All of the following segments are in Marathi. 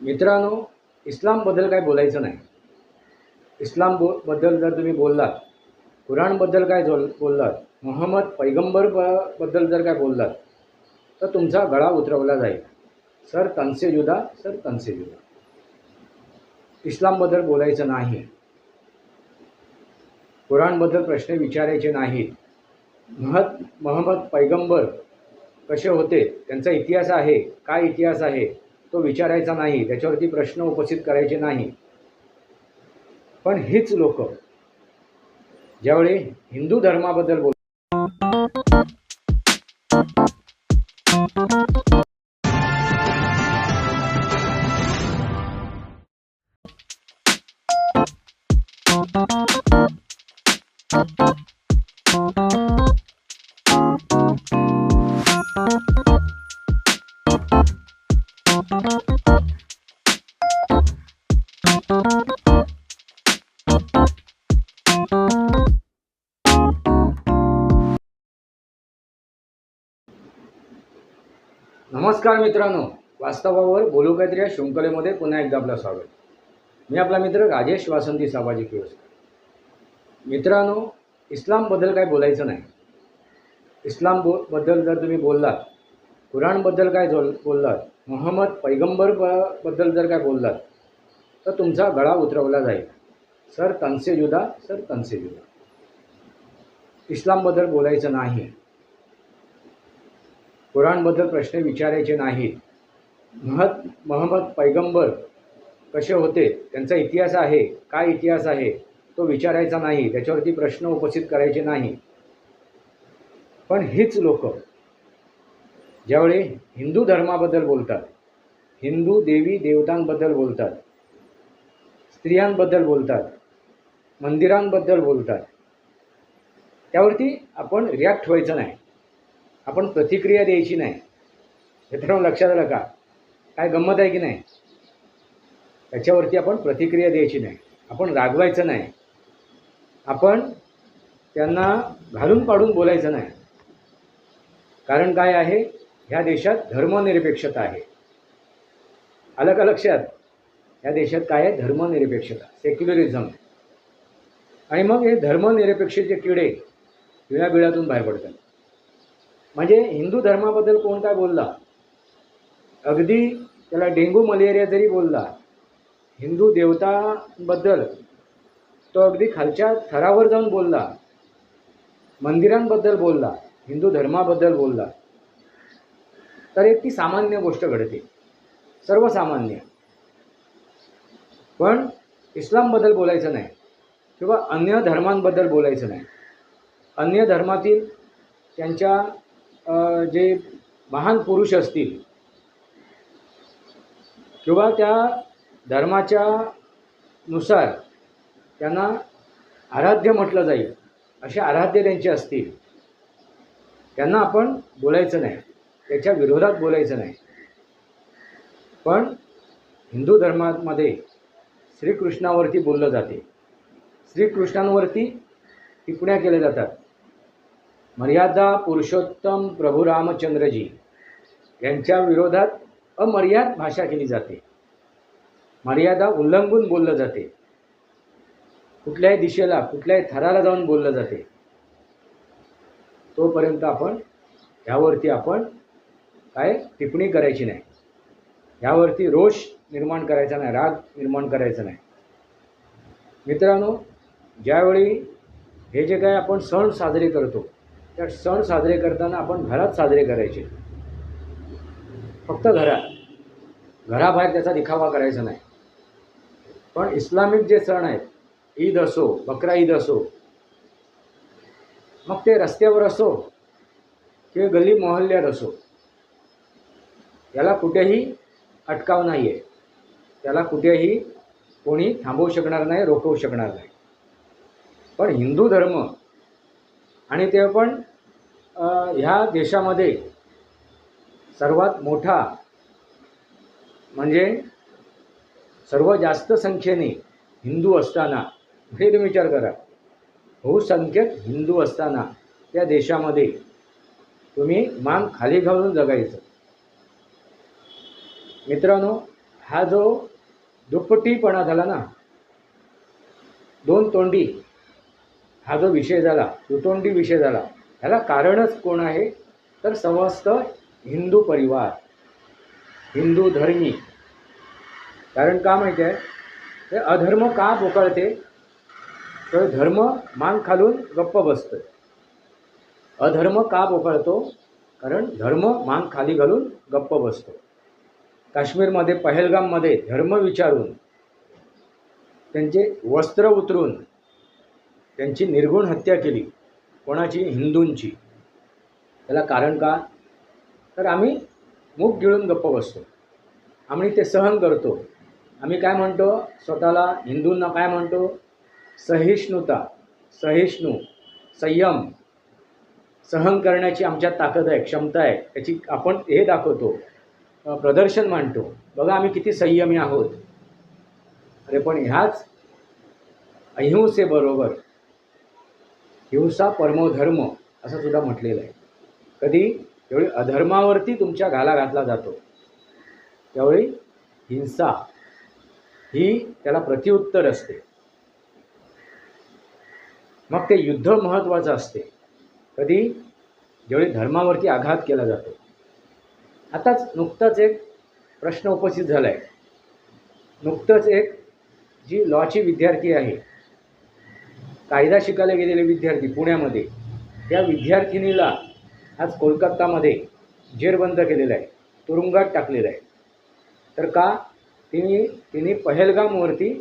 मित्रांनो इस्लामबद्दल काय बोलायचं नाही. इस्लाम बो बद्दल जर तुम्ही बोललात कुराणबद्दल काय जो बोललात मोहम्मद पैगंबर ब बद्दल जर काय बोललात तर तुमचा गळा उतरवला जाईल. सर तनसे जुदा सर तनसे जुदा. इस्लामबद्दल बोलायचं नाही. कुराणबद्दल प्रश्न विचारायचे नाहीत. महत मोहम्मद पैगंबर कसे होते? त्यांचा इतिहास आहे. काय इतिहास आहे? तो विचारायचा नाही त्याच्यावरती प्रश्न उपस्थित करायचे नाही. पण हीच लोक ज्यावेळी हिंदू धर्माबद्दल बोल नमस्कार मित्रांनो. वास्तवावर बोलू काहीतरी या शृंखलेमध्ये पुन्हा एकदा आपलं स्वागत. मी आपला मित्र राजेश वासंती सामाजिक व्यवस्था मित्रांनो इस्लामबद्दल काय बोलायचं नाही. इस्लाम बो बद्दल जर तुम्ही बोललात कुराणबद्दल काय बोललात मोहम्मद पैगंबरबद्दल जर काय बोललात तर तुमचा गळा उतरवला जाईल. सर तनसे जुदा सर तनसे जुदा. इस्लामबद्दल बोलायचं नाही. कुराणबद्दल प्रश्न विचारायचे नाहीत. महत महम्मद पैगंबर कसे होते? त्यांचा इतिहास आहे. काय इतिहास आहे? तो विचारायचा नाही. त्याच्यावरती प्रश्न उपस्थित करायचे नाही. पण हीच लोक ज्यावेळी हिंदू धर्माबद्दल बोलतात हिंदू देवी देवतांबद्दल बोलतात स्त्रियांबद्दल बोलतात मंदिरांबद्दल बोलतात त्यावरती आपण रिॲक्ट व्हायचं नाही. आपण प्रतिक्रिया द्यायची नाही. मित्रांनो लक्षात आलं का काय गंमत आहे की नाही? त्याच्यावरती आपण प्रतिक्रिया द्यायची नाही. आपण रागवायचं नाही. आपण त्यांना घालून पाडून बोलायचं नाही. कारण काय आहे? ह्या देशात धर्मनिरपेक्षता आहे. आलं का लक्षात? ह्या देशात काय आहे? धर्मनिरपेक्षता सेक्युलरिझम. आणि मग हे धर्मनिरपेक्षेचे किडे बिळाबिळातून बाहेर पडतात. म्हणजे हिंदू धर्माबद्दल कोण काय बोलला? अगदी त्याला डेंगू मलेरिया जरी बोलला हिंदू देवतांबद्दल तो अगदी खालच्या थरावर जाऊन बोलला मंदिरांबद्दल बोलला हिंदू धर्माबद्दल बोलला तर एक ती सामान्य गोष्ट घडते. सर्वसामान्य. पण इस्लामबद्दल बोलायचं नाही किंवा अन्य धर्मांबद्दल बोलायचं नाही. अन्य धर्मातील त्यांच्या जे महान पुरुष असतील किंवा त्या धर्माच्या नुसार त्यांना आराध्य म्हटलं जाईल असे आराध्य त्यांचे असतील त्यांना आपण बोलायचं नाही त्याच्या विरोधात बोलायचं नाही. पण हिंदू धर्मामध्ये श्रीकृष्णावरती बोललं जाते. श्रीकृष्णांवरती टिप्पण्या केल्या जातात. मर्यादा पुरुषोत्तम प्रभू रामचंद्रजी यांच्या विरोधात अमर्याद भाषा केली जाते. मर्यादा उल्लंघून बोललं जाते. कुठल्याही दिशेला कुठल्याही थराला जाऊन बोललं जाते. तोपर्यंत आपण ह्यावरती आपण काय टिप्पणी करायची नाही. ह्यावरती रोष निर्माण करायचा नाही राग निर्माण करायचा नाही. मित्रांनो ज्यावेळी हे जे काय आपण सण साजरे करतो त्या सण साजरे करताना आपण घरात साजरे करायचे. फक्त घरात घराबाहेर त्याचा दिखावा करायचा नाही. पण इस्लामिक जे सण आहेत ईद असो बकरा ईद असो मग ते रस्त्यावर असो किंवा गल्ली मोहल्ल्यात असो याला कुठेही अटकाव नाही आहे त्याला कुठेही कोणी थांबवू शकणार नाही रोखवू शकणार नाही. पण हिंदू धर्म आणि ते पण ह्या देशामध्ये सर्वात मोठा म्हणजे सर्व जास्त संख्येने हिंदू असताना हे तुम्ही विचार करा. बहुसंख्यक हिंदू असताना त्या देशामध्ये तुम्ही मान खाली घालून जगायचं. मित्रांनो हा जो दुप्पटीपणा झाला ना दोन तोंडी हा जो विषय झाला तुतोंडी विषय झाला ह्याला कारणच कोण आहे? तर समस्त हिंदू परिवार हिंदू धर्मी. कारण का माहिती आहे? ते अधर्म का पोकळते तर धर्म मान खालून गप्प बसतो. अधर्म का पोकळतो कारण धर्म मान खाली घालून गप्प बसतो. काश्मीरमध्ये पहलगाममध्ये धर्म विचारून त्यांचे वस्त्र उतरून त्यांची निर्गुण हत्या केली कोणाची? हिंदूंची. त्याला कारण का? तर आम्ही मूग गिळून गप्प बसतो. आम्ही ते सहन करतो. आम्ही काय म्हणतो? स्वतःला हिंदूंना काय म्हणतो? सहिष्णुता सहिष्णू संयम सहन करण्याची आमच्यात ताकद आहे क्षमता आहे. त्याची आपण हे दाखवतो प्रदर्शन मांडतो. बघा आम्ही किती संयमी आहोत. अरे पण ह्याच अहिंसेबरोबर हिंसा परमोधर्म असं सुद्धा म्हटलेलं आहे. कधी? त्यावेळी अधर्मावरती तुमच्या घाला घातला जातो त्यावेळी हिंसा ही त्याला प्रतिउत्तर असते. मग ते युद्ध महत्त्वाचं असते. कधी? ज्यावेळी धर्मावरती आघात केला जातो. आताच नुकताच एक प्रश्न उपस्थित झाला आहे नुकतंच एक जी लॉची विद्यार्थी आहे कायदा शिकायला गेलेले विद्यार्थी पुण्यामध्ये त्या विद्यार्थिनीला आज कोलकातामध्ये जेरबंद केलेलं आहे तुरुंगात टाकलेलं आहे. तर का? तिने तिने पहलगामवरती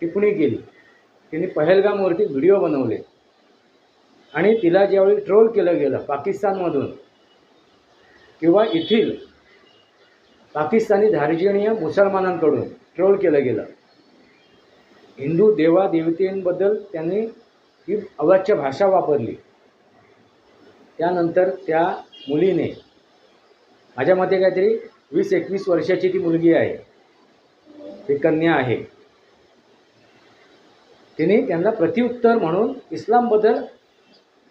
टिप्पणी केली. तिने पहलगामवरती व्हिडिओ बनवले. आणि तिला ज्यावेळी ट्रोल केलं गेलं पाकिस्तानमधून किंवा येथील पाकिस्तानी धार्जिणीय मुसलमानांकडून ट्रोल केलं गेलं हिंदू देवा देवतेंबद्दल त्यांनी ही अवाच्य भाषा वापरली. त्यानंतर त्या मुलीने माझ्या मते काहीतरी वीस एकवीस वर्षाची ती मुलगी आहे. ती कन्या आहे. तिने त्यांना प्रतिउत्तर म्हणून इस्लामबद्दल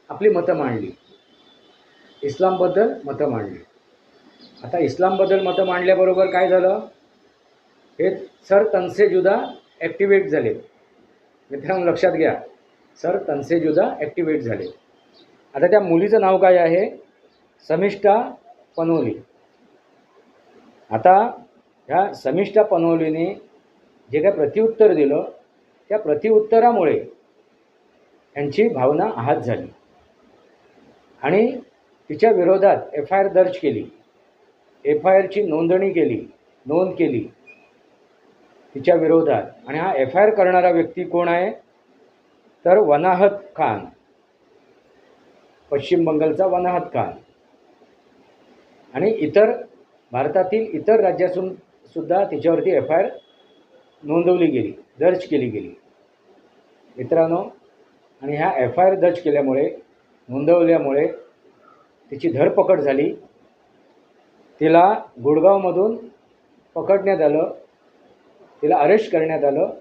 आपली मतं मांडली. इस्लामबद्दल मतं मांडली. आता इस्लामबद्दल मतं मांडल्याबरोबर काय झालं? हे सर तनसे जुदा ॲक्टिवेट झाले. मित्रांनो लक्षात घ्या. सर तनसे ॲक्टिवेट झाले. आता त्या मुलीचं नाव काय आहे? समिष्ठा पनोली. आता ह्या समिष्ठा पनोलीने जे काय प्रतिउत्तर दिलं त्या प्रतिउत्तरामुळे यांची भावना आहात झाली. आणि तिच्या विरोधात एफ आय आर दर्ज केली. एफ आय आरची नोंदणी केली नोंद केली. तिच्या विरोधात. आणि हा एफ आय आर करणारा व्यक्ती कोण आहे? तर वनाहत खान. पश्चिम बंगालचा वनाहत खान. आणि इतर भारतातील इतर राज्यातून सुद्धा तिच्यावरती एफ आय आर नोंदवली गेली दर्ज केली गेली. मित्रांनो आणि ह्या एफ आय आर दर्ज केल्यामुळे नोंदवल्यामुळे तिची धरपकड झाली. तिला गुडगावमधून पकडण्यात आलं. तिला अरेस्ट करण्यात आलं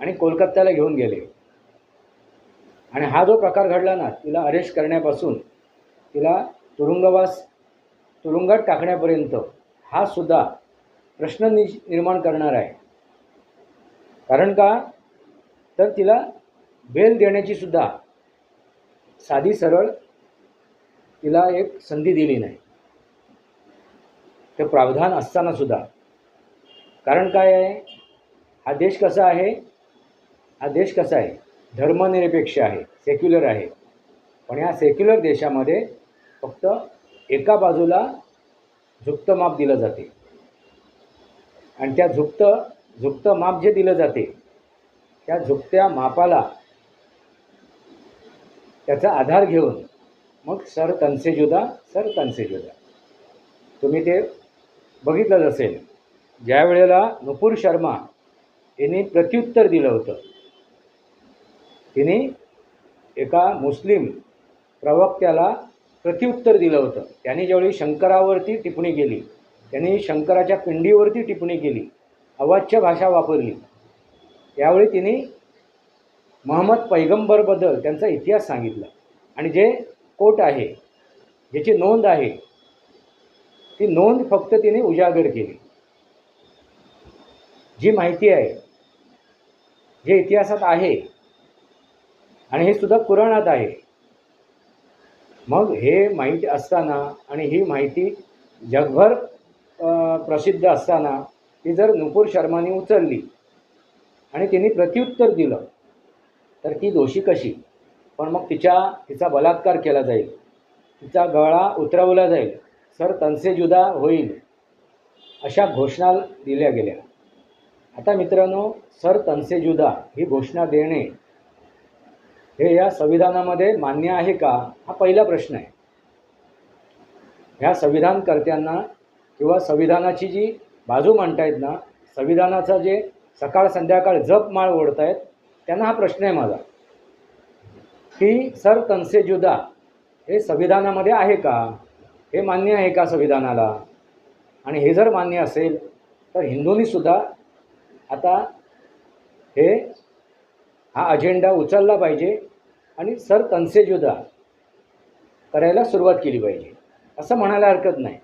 आणि कोलकात्याला घेऊन गेले. आणि हा जो प्रकार घडला ना तिला अरेस्ट करण्यापासून तिला तुरुंगवास तुरुंगात टाकण्यापर्यंत हा सुद्धा प्रश्न नि निर्माण करणार आहे. कारण का? तर तिला बेल देण्याची सुद्धा साधी सरळ तिला एक संधी दिली नाही. ते प्रावधान असताना सुद्धा. कारण काय आहे? हा देश कसा आहे? हा देश कसा आहे? धर्मनिरपेक्ष आहे सेक्युलर आहे. पण या सेक्युलर देशामध्ये फक्त एका बाजूला झुकतं माप दिलं जाते. आणि त्या झुकतं झुकतं माप जे दिलं जाते त्या झुकत्या मापाला त्याचा आधार घेऊन मग सर तनसे जुदा सर तनसे जुदा. तुम्ही ते बघितलंच असेल. ज्या वेळेला नुपूर शर्मा यांनी प्रत्युत्तर दिलं होतं. तिने एका मुस्लिम प्रवक्त्याला प्रत्युत्तर दिलं होतं. त्याने ज्यावेळी शंकरावरती टिप्पणी केली त्यांनी शंकराच्या पिंडीवरती टिप्पणी केली अवाच्य भाषा वापरली त्यावेळी तिने महम्मद पैगंबरबद्दल त्यांचा इतिहास सांगितला. आणि जे कोट आहे ज्याची नोंद आहे ती नोंद फक्त तिने उजागर केली. जी माहिती आहे जे इतिहासात आहे. आणि हे सुद्धा पुराणात आहे. मग हे माहिती असताना आणि ही माहिती जगभर प्रसिद्ध असताना ती जर नुपूर शर्माने उचलली आणि तिने प्रत्युत्तर दिलं तर ती दोषी कशी? पण मग तिच्या तिचा बलात्कार केला जाईल. तिचा गळा उतरवला जाईल. सर तनसे जुदा होईल अशा घोषणा दिल्या गेल्या. आता मित्रांनो सर तनसे जुदा ही घोषणा देणे हे या संविधानामध्ये मान्य आहे का? हा पहिला प्रश्न आहे. ह्या संविधानकर्त्यांना किंवा संविधानाची जी बाजू मांडतायत ना संविधानाचा जे सकाळ संध्याकाळ जप माळ ओढतायत त्यांना हा प्रश्न आहे माझा. की सर तनसे जुदा हे संविधानामध्ये आहे का? हे मान्य आहे का संविधानाला? आणि हे जर मान्य असेल तर हिंदूंनीसुद्धा आता हे हा अजेंडा उचलला पाहिजे आणि सर कन्सेजुदा जुदा करायला सुरुवात केली पाहिजे. असं म्हणायला हरकत नाही.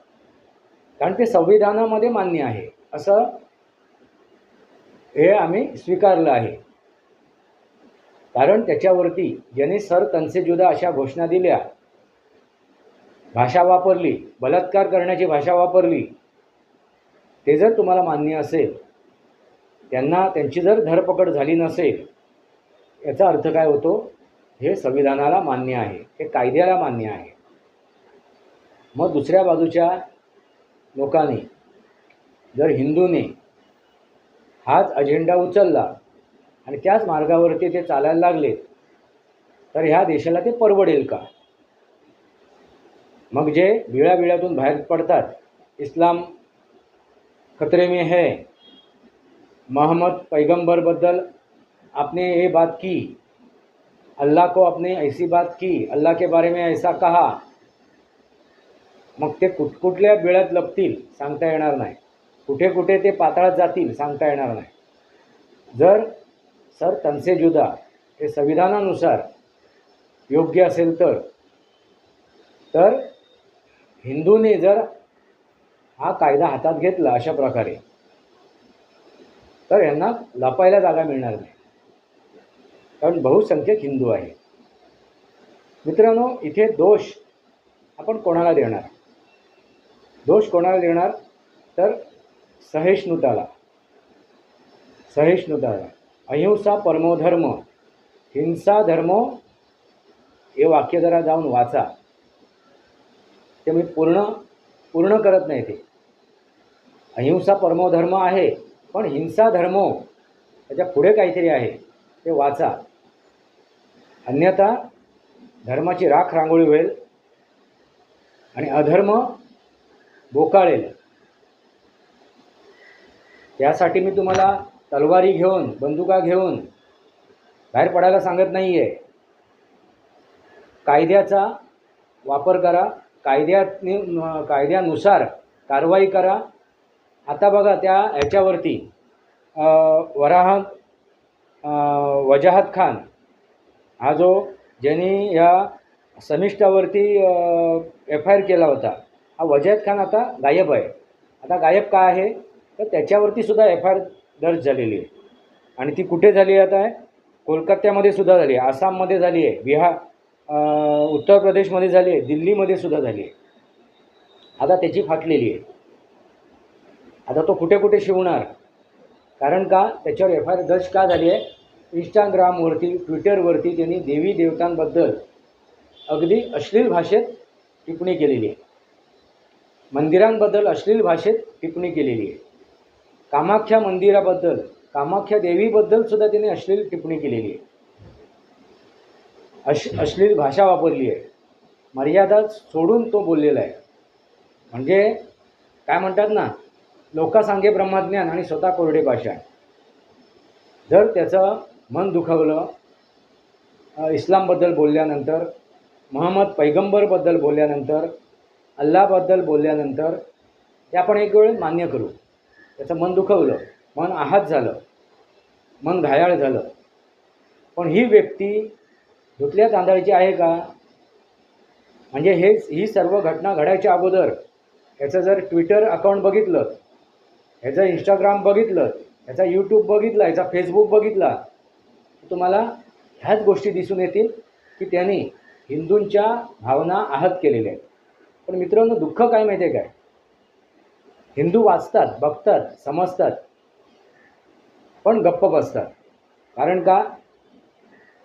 कारण ते संविधानामध्ये मान्य आहे. असं हे आम्ही स्वीकारलं आहे. कारण त्याच्यावरती ज्याने सर कन्सेजुदा जुदा अशा घोषणा दिल्या भाषा वापरली बलात्कार करण्याची भाषा वापरली ते जर तुम्हाला मान्य असेल त्यांना त्यांची जर धरपकड झाली नसेल याचा अर्थ काय होतो? हे संविधानाला मान्य आहे हे कायद्याला मान्य आहे. मग दुसऱ्या बाजूच्या लोकांनी जर हिंदूने हाच अजेंडा उचलला आणि त्याच मार्गावरती ते चालायला लागले तर ह्या देशाला ते परवडेल का? मग जे बिळाबिळातून बाहेर पडतात इस्लाम खतरे में है मोहम्मद पैगंबरबद्दल आपने ये बात की अल्लाह को आपने ऐसी बात की अल्लाह के बारे में ऐसा कहा मग ते कुठकुठल्या बिळात लपतील सांगता येणार नाही. कुठे कुठे ते पाताळात जातील सांगता येणार नाही. जर सर तनसे जुदा हे संविधानानुसार योग्य असेल तर तर हिंदूने जर हा कायदा हातात घेतला अशा प्रकारे तर यांना लपायला जागा मिळणार नाही. कारण बहुसंख्यक हिंदू आहे मित्रांनो इथे दोष आपण कोणाला देणार? दोष कोणाला देणार? तर सहिष्णुताला. सहिष्णुताला. अहिंसा परमोधर्म हिंसा धर्म हे वाक्य जरा जाऊन वाचा. ते मी पूर्ण पूर्ण करत नाही ते. अहिंसा परमोधर्म आहे. पण हिंसा धर्मो त्याच्या पुढे काहीतरी आहे ते वाचा. अन्यथा धर्माची राख रांगोळी होईल आणि अधर्म बोकाळेल. त्यासाठी मी तुम्हाला तलवारी घेऊन बंदुका घेऊन बाहेर पडायला सांगत नाही आहे कायद्याचा वापर करा कायद्याने कायद्यानुसार कारवाई करा आता बघा त्या ह्याच्यावरती अ, वराह वजाहत खान हा जो ज्यांनी या समिष्टावरती एफ आय आर केला होता हा वजाहत खान आता गायब आहे. आता गायब का आहे? तर त्याच्यावरती सुद्धा एफ आय आर दर्ज झालेली आहे. आणि ती कुठे झाली आहे आता? कोलकात्यामध्ये सुद्धा झाली आहे. आसाममध्ये झाली आहे. बिहार उत्तर प्रदेशमध्ये झाली आहे. दिल्लीमध्ये सुद्धा झाली आहे. आता त्याची फाटलेली आहे. आता तो कुठे कुठे शिवणार? कारण का? त्याच्यावर एफ आय आर दर्ज का झाली आहे? इंस्टाग्रामवरती ट्विटरवरती त्यांनी देवी देवतांबद्दल अगदी अश्लील भाषेत टिप्पणी केलेली आहे. मंदिरांबद्दल अश्लील भाषेत टिप्पणी केलेली आहे. कामाख्या मंदिराबद्दल कामाख्या देवीबद्दल सुद्धा त्यांनी अश्लील टिप्पणी केलेली आहे. अश अश्लील भाषा वापरली आहे. मर्यादा सोडून तो बोललेला आहे. म्हणजे काय म्हणतात ना लोकांसांगे ब्रह्मज्ञान आणि स्वतः कोरडे भाषा. जर त्याचं मन दुखावलं इस्लामबद्दल बोलल्यानंतर महम्मद पैगंबरबद्दल बोलल्यानंतर अल्लाबद्दल बोलल्यानंतर ते आपण एक वेळ मान्य करू. त्याचं मन दुखवलं मन आहात झालं मन घायाळ झालं. पण ही व्यक्ती धुतल्या तांदळाची आहे का? म्हणजे हे ही सर्व घटना घडायच्या अगोदर याचं जर ट्विटर अकाउंट बघितलं ह्याचं इंस्टाग्राम बघितलं ह्याचा यूट्यूब बघितला ह्याचा फेसबुक बघितला तुम्हाला ह्याच गोष्टी दिसून येतील की त्यांनी हिंदूंच्या भावना आहत केलेल्या आहेत. पण मित्रांनो दुःख काय माहिती आहे काय? हिंदू वाचतात बघतात समजतात पण गप्प बसतात. कारण का?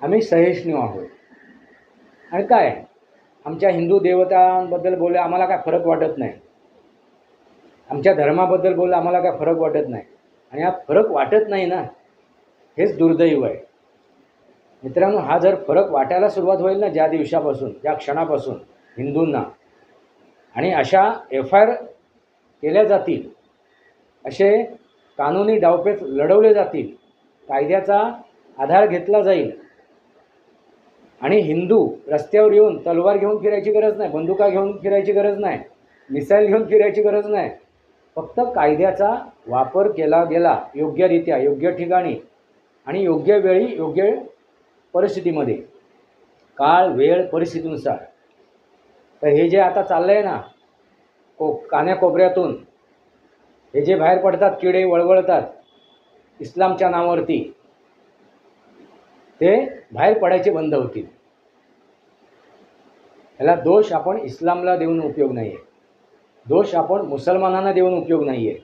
आम्ही सहिष्णू आहोत. आणि काय? आमच्या हिंदू देवतांबद्दल बोलले आम्हाला काय फरक वाटत नाही. आमच्या धर्माबद्दल बोललं आम्हाला काय फरक वाटत नाही. आणि हा फरक वाटत नाही ना हेच दुर्दैव आहे. मित्रांनो हा जर फरक वाटायला सुरुवात होईल ना ज्या दिवसापासून ज्या क्षणापासून हिंदूंना आणि अशा एफ आय आर केल्या जातील असे कानूनी डावपेच लढवले जातील कायद्याचा आधार घेतला जाईल आणि हिंदू रस्त्यावर येऊन तलवार घेऊन फिरायची गरज नाही बंदुका घेऊन फिरायची गरज नाही मिसाईल घेऊन फिरायची गरज नाही फक्त कायद्याचा वापर केला गेला योग्यरित्या योग्य ठिकाणी आणि योग्य वेळी योग्य परिस्थितीमध्ये. काळ वेळ परिस्थितीनुसार. तर हे जे आता चाललं आहे ना को कान्याकोपऱ्यातून हे जे बाहेर पडतात किडे वळवळतात इस्लामच्या नावावरती ते बाहेर पडायचे बंद होतील. ह्याला दोष आपण इस्लामला देऊन उपयोग नाही आहे दोष आपण मुसलमानांना देऊन उपयोग नाही आहे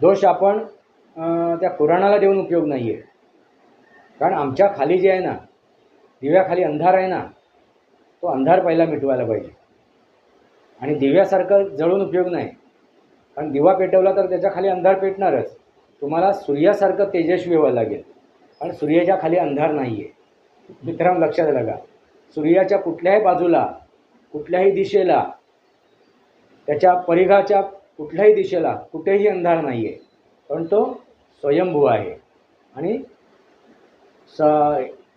दोष आपण त्या कुराणाला देऊन उपयोग नाही आहे कारण आमच्या खाली जे आहे ना दिव्याखाली अंधार आहे ना तो अंधार पहिला मिटवायला पाहिजे. आणि दिव्यासारखं जळून उपयोग नाही. कारण दिवा पेटवला तर त्याच्याखाली अंधार पेटणारच. तुम्हाला सूर्यासारखं तेजस्वी व्हावं लागेल. कारण सूर्याच्या खाली अंधार नाही आहे मित्रांनो लक्षात आलं का सूर्याच्या कुठल्याही बाजूला कुठल्याही दिशेला त्याच्या परिघाच्या कुठल्याही दिशेला कुठेही अंधार नाही आहे पण तो स्वयंभू आहे. आणि स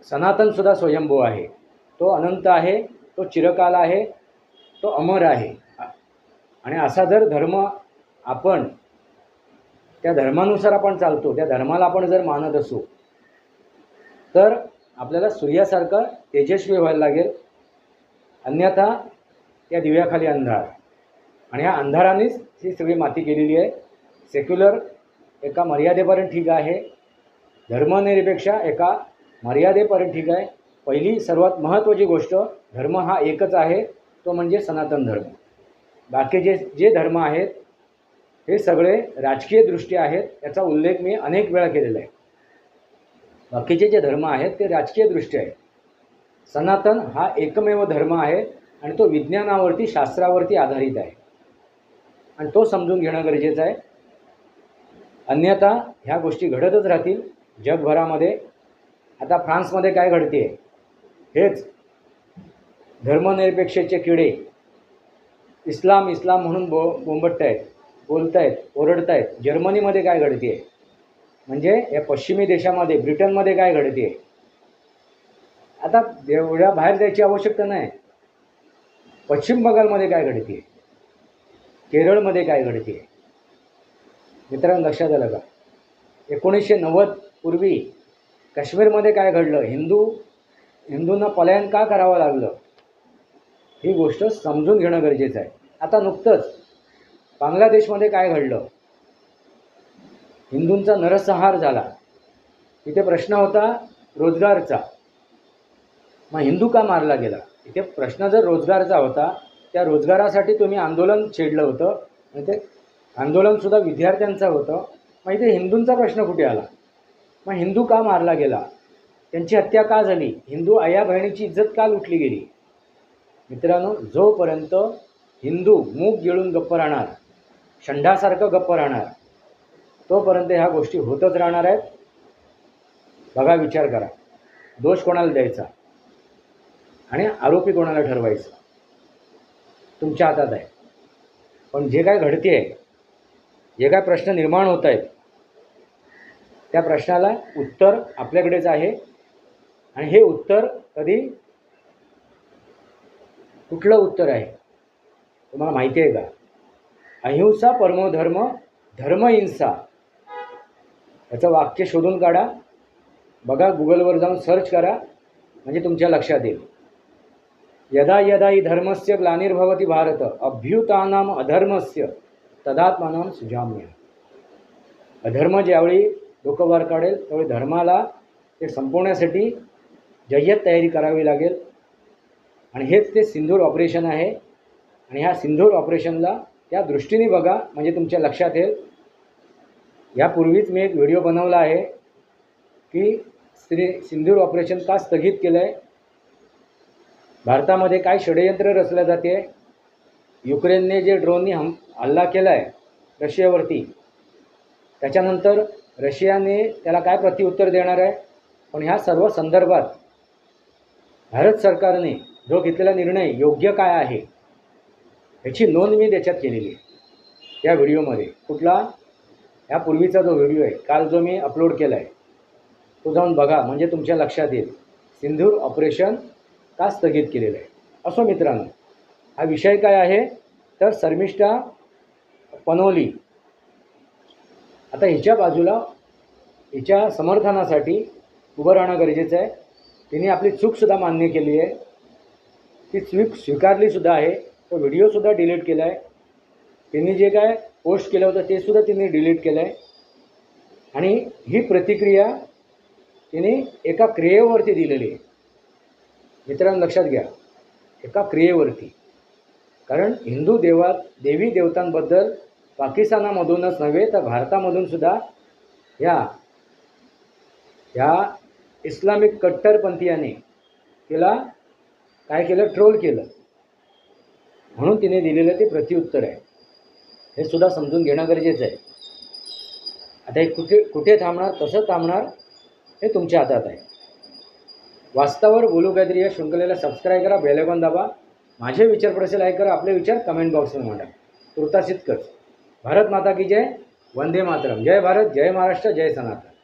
सनातनसुद्धा स्वयंभू आहे. तो अनंत आहे तो चिरकाल आहे तो अमर आहे. आणि असा जर धर्म आपण त्या धर्मानुसार आपण चालतो त्या धर्माला आपण जर मानत असू तर आपल्याला सूर्यासारखं तेजस्वी व्हायला लागेल. अन्यथा त्या दिव्याखाली अंधार. आणि ह्या अंधारानेच ही सगळी माती केलेली आहे. सेक्युलर एका मर्यादेपर्यंत ठीक आहे. धर्मनिरपेक्षा एका मर्यादेपर्यंत ठीक आहे. पहिली सर्वात महत्त्वाची गोष्ट धर्म हा एकच आहे तो म्हणजे सनातन धर्म. बाकीचे जे धर्म आहेत हे सगळे राजकीय दृष्टी आहेत याचा उल्लेख मी अनेक वेळा केलेला आहे. बाकीचे जे धर्म आहेत ते राजकीय दृष्टी आहेत. सनातन हा एकमेव धर्म आहे आणि तो विज्ञानावरती शास्त्रावरती आधारित आहे. आणि तो समजून घेणं गरजेचं आहे. अन्यथा ह्या गोष्टी घडतच राहतील. जगभरामध्ये आता फ्रान्समध्ये काय घडते? हेच. धर्मनिरपेक्षेचे किडे. इस्लाम इस्लाम म्हणून बो बोंबटत आहेत बोलत आहेत ओरडत आहेत जर्मनीमध्ये काय घडते? म्हणजे या पश्चिमी देशामध्ये ब्रिटनमध्ये काय घडते? आता एवढ्या बाहेर जायची आवश्यकता नाही. पश्चिम बंगालमध्ये काय घडते? केरळमध्ये काय घडते? मित्रांनो लक्षात आलं का? एकोणीसशे नव्वद पूर्वी काश्मीरमध्ये काय घडलं? हिंदू हिंदूंना पलायन का करावं लागलं? ही गोष्ट समजून घेणं गरजेचं आहे. आता नुकतंच बांगलादेशमध्ये काय घडलं? हिंदूंचा नरसंहार झाला. इथे प्रश्न होता रोजगारचा. मग हिंदू का मारला गेला? इथे प्रश्न जर रोजगारचा होता त्या रोजगारासाठी तुम्ही आंदोलन छेडलं होतं. म्हणजे आंदोलनसुद्धा विद्यार्थ्यांचं होतं. मग इथे हिंदूंचा प्रश्न कुठे आला? मग हिंदू का मारला गेला? त्यांची हत्या का झाली? हिंदू आया बहिणीची इज्जत का लुटली गेली? मित्रांनो जोपर्यंत हिंदू मूग गिळून गप्प राहणार षंढासारखं गप्प राहणार तोपर्यंत ह्या गोष्टी होतच राहणार आहेत. बघा विचार करा. दोष कोणाला द्यायचा? आणि आरोपी कोणाला ठरवायचा? तुमच्या हातात आहे. पण जे काय घडते आहे जे काय प्रश्न निर्माण होत आहेत त्या प्रश्नाला उत्तर आपल्याकडेच आहे. आणि हे उत्तर कधी कुठलं उत्तर आहे तुम्हाला माहिती आहे का? अहिंसा परमोधर्म धर्महिंसा. याचं वाक्य शोधून काढा. बघा गुगलवर जाऊन सर्च करा. म्हणजे तुमच्या लक्षात येईल. यदा यदा ही धर्मस्य ग्लानिर्भवती भारत अभ्युतानाम अधर्मस्य तदात्मानाम सुजाम्य। अधर्म ज्यावेळी डोकं वर काढेल त्यावेळी धर्माला ते संपवण्यासाठी जय्यत तयारी करावी लागेल. आणि हेच ते सिंधूर ऑपरेशन आहे. आणि ह्या सिंधूर ऑपरेशनला त्या दृष्टीने बघा म्हणजे तुमच्या लक्षात येईल. यापूर्वीच मी एक व्हिडिओ बनवला आहे की श्री सिंधूर ऑपरेशन का स्थगित केलं आहे भारतामध्ये काय षडयंत्र रचलं जाते? युक्रेनने जे ड्रोननी हम हल्ला केला आहे रशियावरती त्याच्यानंतर रशियाने त्याला काय प्रत्युत्तर देणार आहे? पण ह्या सर्व संदर्भात भारत सरकारने जो घेतलेला निर्णय योग्य काय आहे ह्याची नोंद मी त्याच्यात केलेली आहे. या व्हिडिओमध्ये. कुठला? यापूर्वीचा जो व्हिडिओ आहे काल जो मी अपलोड केला आहे तो जाऊन बघा म्हणजे तुमच्या लक्षात येईल. सिंधूर ऑपरेशन का स्थगित केलेलं आहे? असो मित्रांनो हा विषय काय आहे? तर शर्मिष्ठा पनोली आता हिच्या बाजूला हिच्या समर्थनासाठी उभं राहणं गरजेचं आहे. तिने आपली चूकसुद्धा मान्य केली आहे. ती चूक स्वीकारलीसुद्धा आहे. तो व्हिडिओसुद्धा डिलीट केला आहे तिने जे काय पोस्ट केलं होतं ते सुद्धा तिने डिलीट केलं आहे आणि ही प्रतिक्रिया तिने एका क्रियेवरती दिलेली आहे. मित्रांनो लक्षात घ्या एका क्रियेवरती. कारण हिंदू देवात देवी देवतांबद्दल पाकिस्तानामधूनच नव्हे तर भारतामधून सुद्धा या या इस्लामिक कट्टरपंथीयाने तिला काय केलं? ट्रोल केलं. म्हणून तिने दिलेलं ते प्रत्युत्तर आहे. हे सुद्धा समजून घेणं गरजेचं आहे. आता हे कुठे कुठे थांबणार कसं थांबणार हे तुमच्या हातात आहे. वास्तवावर बोलू काहीतरी या शृंखलेला सबस्क्राईब करा बेलेकॉन दाबा. माझे विचार प्रसेल ऐक करा आपले विचार कमेंट बॉक्समध्ये मांडा. तुर्तासित कर भारत माता की जय वंदे मातरम. जय भारत जय महाराष्ट्र जय सनातन.